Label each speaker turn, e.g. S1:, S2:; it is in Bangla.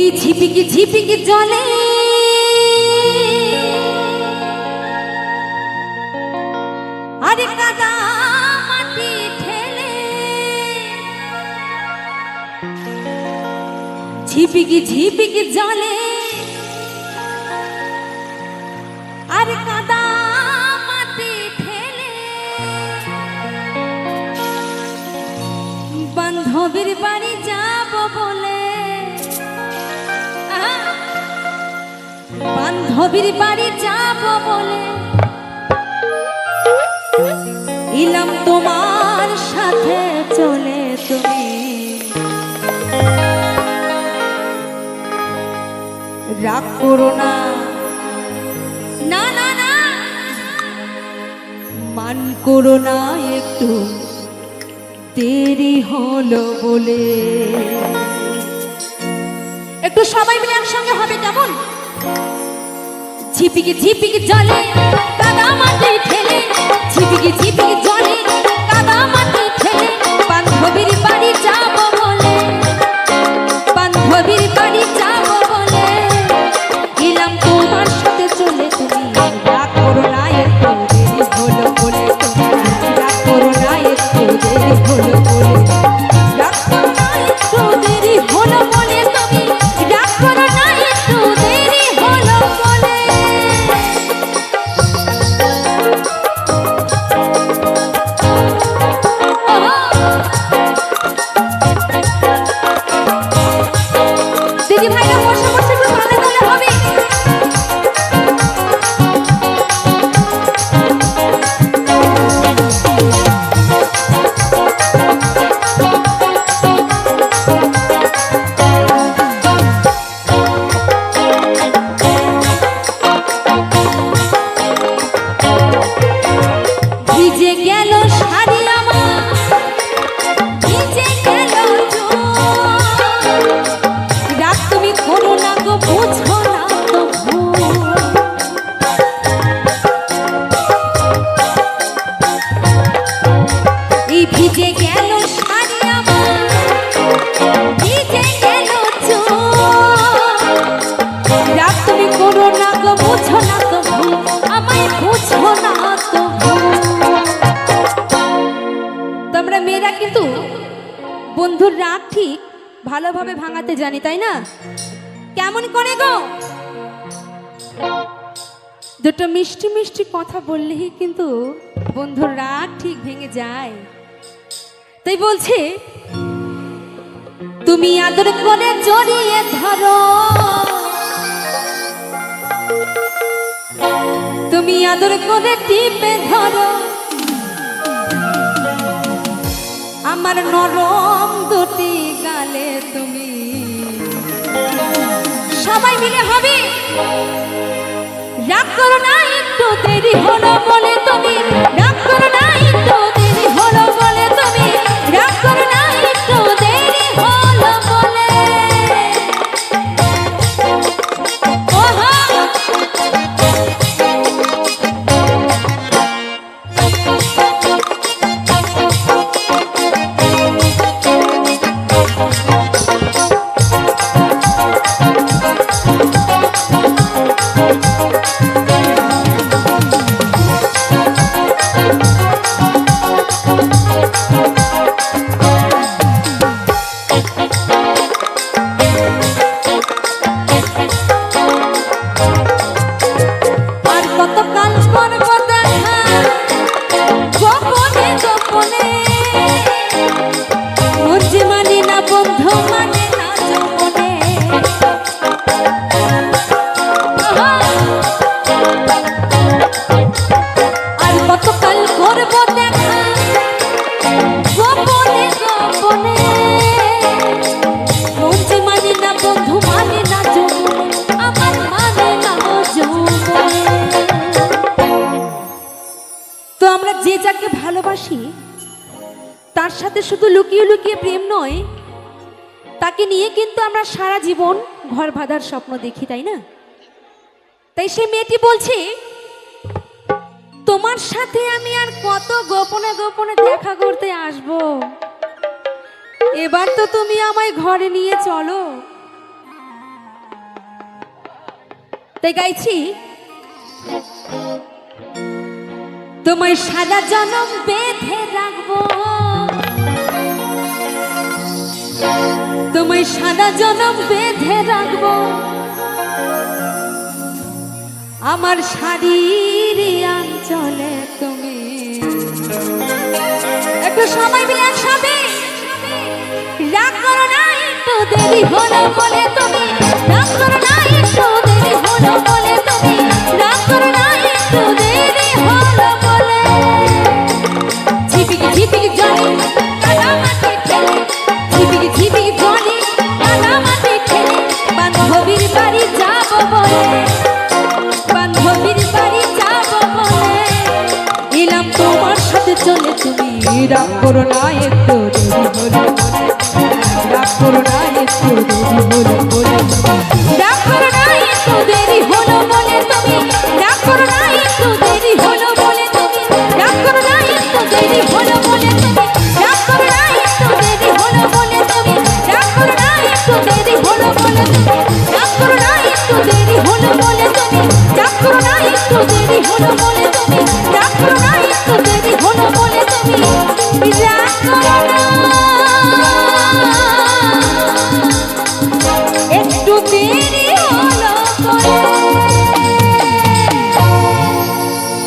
S1: এই ঝিপিকি ঝিপিকি জলে। আরে কাদা মাটি ঠেলে। ঝিপিকি ঝিপিকি জলে। আরে কাদা মাটি ঠেলে। বান্ধবীর বাড়ি যাব বলে বান্ধবীর বাড়ি যাব বলে। ইলাম তোমার সাথে চলে তুমি। রাগ করো না। না না না। মান করো না একটু। দেরি হলো বলে। একটু সবাই মিলে একসঙ্গে হবে কেমন? ঝিপিকি ঝিপিকে জলে কাদা মাটি ঠেলে ঝিপিকে ঝিপিকে জলে। বন্ধুর রাগ ঠিক ভালোভাবে ভাঙাতে জানি, তাই না? কেমন করে গো? দুটো মিষ্টি মিষ্টি কথা বললেই কিন্তু বন্ধুর রাগ ঠিক ভেঙে যায়। তাই বলছে, তুমি আদর করে জড়িয়ে ধরো। তুমি আদর করে টিপে ধরো। আমার নরম দুটি গালে তুমি। সবাই মিলে হবে। রাগ করো না একটু দেরি হলো। গোপনে গোপনে। ভালোবাসি, তার সাথে শুধু লুকিয়ে লুকিয়ে প্রেম নয়, তাকে নিয়ে কিন্তু আমরা সারা জীবন ঘর বাঁধার স্বপ্ন দেখি, তাই না? তাই সে মেয়েটি বলছে, তোমার সাথে আমি আর কত গোপনে গোপনে দেখা করতে আসব? এবার তো তুমি আমায় ঘরে নিয়ে চলো। তাই গাইছি তোমায় সারা জনম বেঁধে রাখব। তোমায় সারা জনম বেঁধে রাখব। আমার শাড়ির অঞ্চলে তুমি। একটু সময় মিলে একসাথে। রাগ করো না, একটু দেরি হলো বলে তুমি। রাগ করো না একটু দেরি হলো রাগ করো না একটু দেরি হলো বলে রাগ করো না একটু দেরি হলো বলে তুমি রাগ করো না একটু দেরি হলো বলে তুমি রাগ করো না একটু দেরি হলো বলে তুমি রাগ করো না একটু দেরি হলো বলে তুমি রাগ করো না একটু দেরি হলো বলে তুমি রাগ করো না একটু দেরি হলো বলে তুমি রাগ করো না একটু দেরি হলো বলে তুমি রাগ করো না একটু দেরি E já